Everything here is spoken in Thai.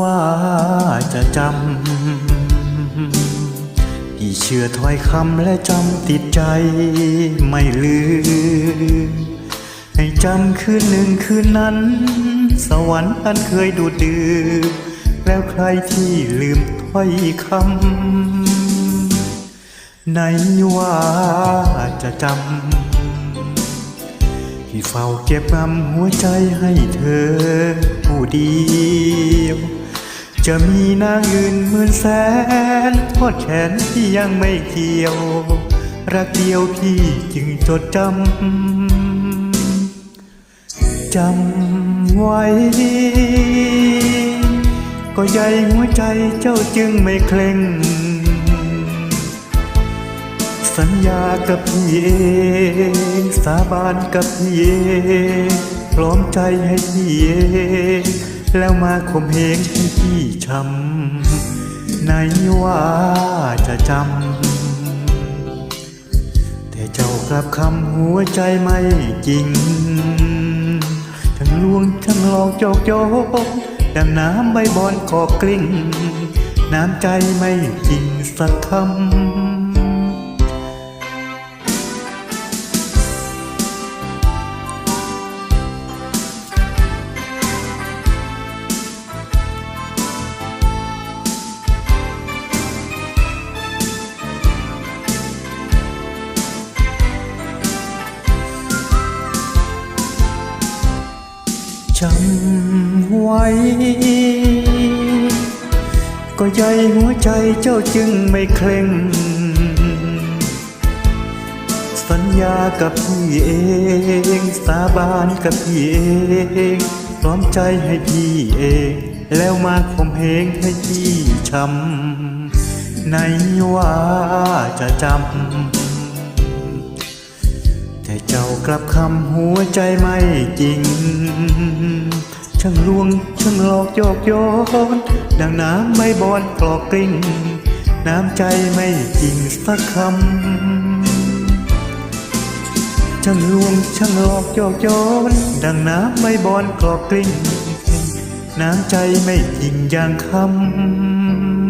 ว่าจะจำพี่เชื่อถ้อยคำและจำติดใจไม่ลืม ให้จำคืนหนึ่งคืนนั้น สวรรค์อันเคยดูดดื่มแล้วใครที่ลืมถ้อยคำไหนว่าจะจำ ที่เฝ้าเก็บงำหัวใจให้เธอผู้เดียวจะมีนางอื่นหมื่นแสนทอดแขนที่ยังไม่เกี่ยว รักเดียวพี่จึงจดจำจำไว้ ก็ใหญ่หัวใจเจ้าจึงไม่เคร่ง สัญญากับพี่เองสาบานกับพี่เองพร้อมใจให้พี่เองแล้วมาข่มเหงให้พี่ช้ำไหนว่าจะจำแต่เจ้ากลับคำหัวใจไม่จริง ทั้งลวงทั้งหลอกจอกโยกดังน้ำใบบอนขอบกลิ้ง น้ำใจไม่จริงสักคำ จำไว้ ก็ใหญ่หัวใจเจ้าจึงไม่เคร่ง สัญญากับพี่เอง สาบานกับพี่เองพร้อมใจให้พี่เอง แล้วมาข่มเหงให้พี่ช้ำในว่าจะจำ กลับคำหัวใจไม่จริง ช่างลวงช่างหลอกโยกโยนดังน้ำไม่บอนกรอกกลิ้ง น้ำใจไม่จริงสักคำ ช่างลวงช่างหลอกโยกโยนดังน้ำไม่บอนกรอกกลิ้ง น้ำใจไม่จริงอย่างคำ